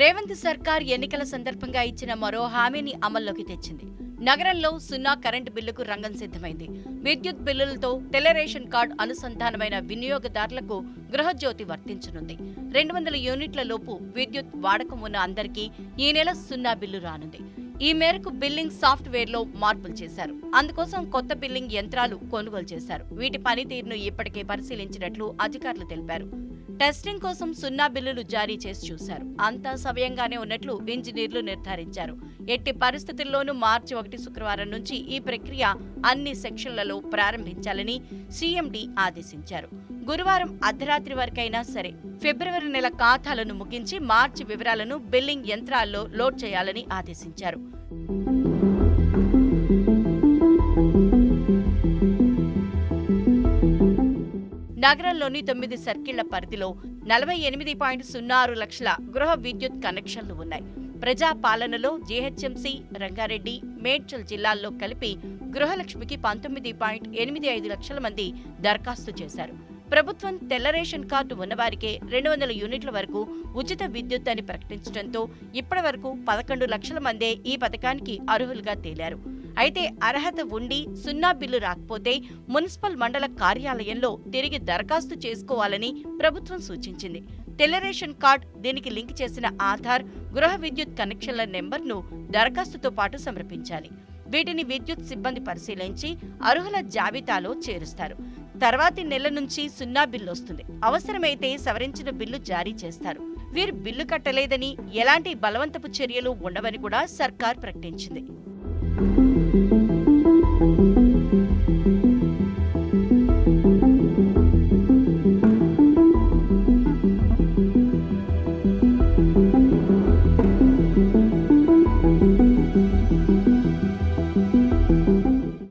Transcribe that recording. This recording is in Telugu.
రేవంత్ సర్కార్ ఎన్నికల సందర్భంగా ఇచ్చిన మరో హామీని అమల్లోకి తెచ్చింది. నగరంలో సున్నా కరెంటు బిల్లుకు రంగం సిద్ధమైంది. విద్యుత్ బిల్లులతో టెలరేషన్ కార్డు అనుసంధానమైన వినియోగదారులకు గృహజ్యోతి వర్తించనుంది. రెండు వందల యూనిట్ల లోపు విద్యుత్ వాడకం ఉన్న అందరికీ ఈ నెల సున్నా బిల్లు రానుంది. ఈ మేరకు బిల్లింగ్ సాఫ్ట్వేర్లో మార్పులు చేశారు. అందుకోసం కొత్త బిల్లింగ్ యంత్రాలు కొనుగోలు చేశారు. వీటి పనితీరును ఇప్పటికే పరిశీలించినట్లు అధికారులు తెలిపారు. టెస్టింగ్ కోసం సున్నా బిల్లులు జారీ చేసి చూశారు. అంతా సవ్యంగానే ఉన్నట్లు ఇంజనీర్లు నిర్ధారించారు. ఎట్టి పరిస్థితుల్లోనూ మార్చి ఒకటి శుక్రవారం నుంచి ఈ ప్రక్రియ అన్ని సెక్షన్లలో ప్రారంభించాలని సీఎండీ ఆదేశించారు. గురువారం అర్ధరాత్రి వరకైనా సరే ఫిబ్రవరి నెల ఖాతాలను ముగించి మార్చి వివరాలను బిల్లింగ్ యంత్రాల్లో లోడ్ చేయాలని ఆదేశించారు. నగరంలోని తొమ్మిది సర్కిళ్ళ పరిధిలో నలభై ఎనిమిది పాయింట్ సున్నా ఆరు లక్షల గృహ విద్యుత్ కనెక్షన్లు ఉన్నాయి. ప్రజా పాలనలో జీహెచ్ఎంసీ రంగారెడ్డి మేడ్చల్ జిల్లాల్లో కలిపి గృహలక్ష్మికి పంతొమ్మిది పాయింట్ ఎనిమిది ఐదు లక్షల మంది దరఖాస్తు చేశారు. ప్రభుత్వం తెల్ల రేషన్ కార్డు ఉన్నవారికే రెండు వందల యూనిట్ల వరకు ఉచిత విద్యుత్ అని ప్రకటించడంతో ఇప్పటి వరకు పదకొండు లక్షల మందే ఈ పథకానికి అర్హులుగా తేలారు. అయితే అర్హత ఉండి సున్నా బిల్లు రాకపోతే మున్సిపల్ మండల కార్యాలయంలో తిరిగి దరఖాస్తు చేసుకోవాలని ప్రభుత్వం సూచించింది. తెల్ల రేషన్ కార్డ్ దీనికి లింక్ చేసిన ఆధార్ గృహ విద్యుత్ కనెక్షన్ల నెంబర్ను దరఖాస్తుతో పాటు సమర్పించాలి. వీటిని విద్యుత్ సిబ్బంది పరిశీలించి అర్హుల జాబితాలో చేరుస్తారు. తర్వాతి నెల నుంచి సున్నా బిల్లు వస్తుంది. అవసరమైతే సవరించిన బిల్లు జారీ చేస్తారు. వీరు బిల్లు కట్టలేదని ఎలాంటి బలవంతపు చర్యలు ఉండవని కూడా సర్కార్ ప్రకటించింది.